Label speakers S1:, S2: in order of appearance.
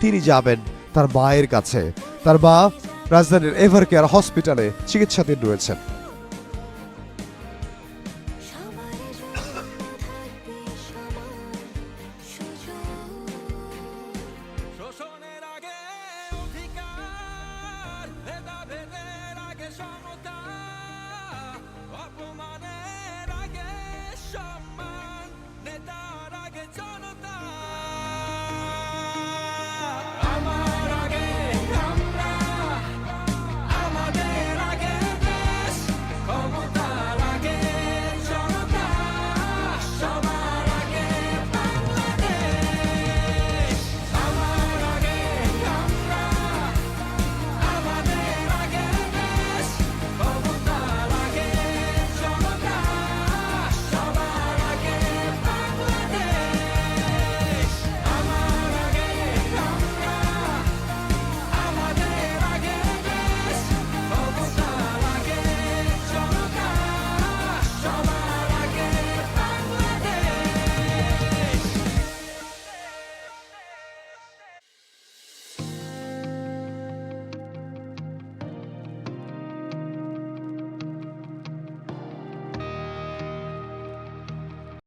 S1: তিনি যাবেন তার মায়ের কাছে। তার মা রাজধানীর এভার কেয়ার হসপিটালে চিকিৎসাধীন রয়েছেন।